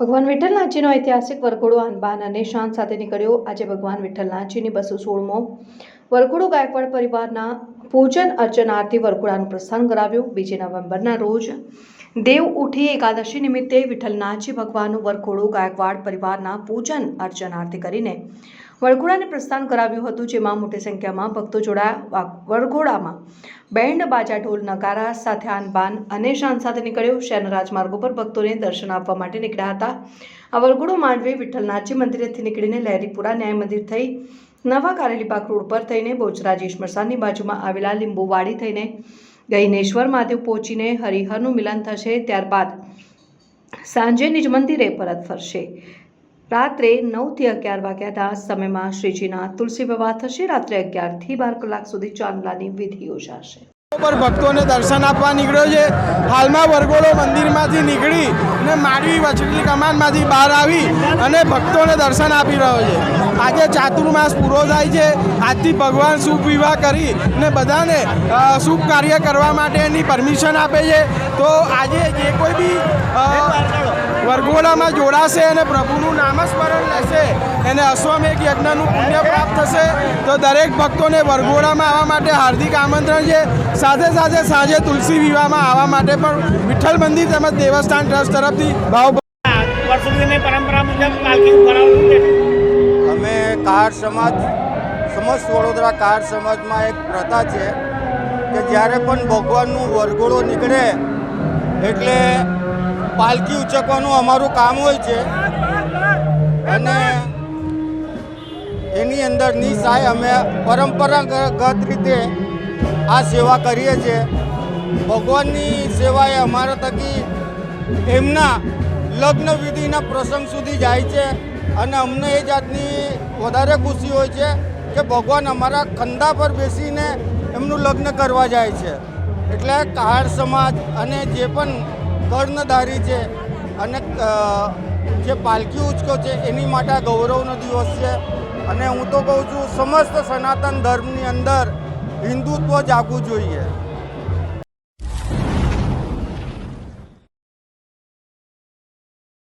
ભગવાન વિઠ્ઠલનાથજીનો ઐતિહાસિક વરઘોડો આનબાન અને શાન સાથે નીકળ્યો. આજે ભગવાન વિઠ્ઠલનાથજીની બસો સોળમો વરઘોડો ગાયકવાડ પરિવારના પૂજન અર્ચન આરતી વરઘોડાનું પ્રસ્થાન કરાવ્યું. બીજી નવેમ્બરના રોજ દેવ ઉઠી એકાદશી નિમિત્તે વિઠ્ઠલનાથજી ભગવાનનું વરઘોડું, ગાયકવાડ, પરિવારના પૂજન, અર્ચન આરતી કરીને વરઘોડાને પ્રસ્થાન કરાવ્યું હતું, જેમાં મોટી સંખ્યામાં ભક્તો જોડાયા. વરઘોડામાં બેન્ડ બાજા, ઢોલ, નગારા સાથે આનબાન અને શાન સાથે નીકળ્યો. શહેરના રાજમાર્ગો પર ભક્તોને દર્શન આપવા માટે નીકળ્યા હતા. આ વરઘોડો માંડવી વિઠ્ઠલનાથજી મંદિરેથી નીકળીને લહેરીપુરા ન્યાય મંદિર થઈ નવા કારેલીબાગ રોડ પર થઈને બોચરાજી સ્મશાનની બાજુમાં આવેલા લીંબુવાડી થઈને ગઈનેશ્વર મહાદેવ પહોંચીને હરિહરનું મિલન થશે ત્યારબાદ સાંજે નિજ મંદિરે પરત ફરશે. રાત્રે નવથી અગિયાર વાગ્યાના સમયમાં શ્રીજીના તુલસી વિવાહ થશે. રાત્રે અગિયારથી બાર કલાક સુધી ચાંદલાની વિધિ યોજાશે. પર ભક્તોને દર્શન આપવા નીકળ્યો છે. હાલમાં વરઘોડો મંદિરમાંથી નીકળી અને માંડવી વચલી કમાનમાંથી બહાર આવી અને ભક્તોને દર્શન આપી રહ્યો છે. આજે ચાતુર્માસ પૂરો થાય છે. આજથી ભગવાન શુભ વિવાહ કરી અને બધાને શુભ કાર્ય કરવા માટેની પરમિશન આપે છે. તો આજે જે કોઈ બી વરઘોડામાં જોડાશે અને પ્રભુનું નામસ્મરણ એને અશ્વમેઘ યજ્ઞનું પુણ્ય પ્રાપ્ત થશે તો દરેક ભક્તોને વરઘોડામાં આવવા માટે હાર્દિક આમંત્રણ છે. સાથે સાથે સાંજે તુલસી વિવાહમાં આવવા માટે પણ વિઠ્ઠલ મંદિર તેમજ દેવસ્થાન ટ્રસ્ટ તરફથી ભાવ પરંપરા મુજબ પાલખી ભરાવવું છે. અમે કાર સમાજ સમસ્ત વડોદરા કાર સમાજમાં એક પ્રથા છે કે જ્યારે પણ ભગવાનનું વરઘોડો નીકળે એટલે પાલખી ઉચકવાનું અમારું કામ હોય છે. અને એની અંદરની સાય અમે પરંપરાગત રીતે આ સેવા કરીએ છીએ. ભગવાનની સેવા એ અમારા થકી એમના લગ્ન વિધિના પ્રસંગ સુધી જાય છે અને અમને એ જાતની વધારે ખુશી હોય છે કે ભગવાન અમારા ખંદા પર બેસીને એમનું લગ્ન કરવા જાય છે. એટલે કહાર સમાજ અને જે પણ કર્ણધારી છે અને જે પાલખી ઉચકો છે એની માટે ગૌરવનો દિવસ છે. અને હું તો કહું છું સમસ્ત સનાતન ધર્મની અંદર હિન્દુત્વ જાગવું જોઈએ.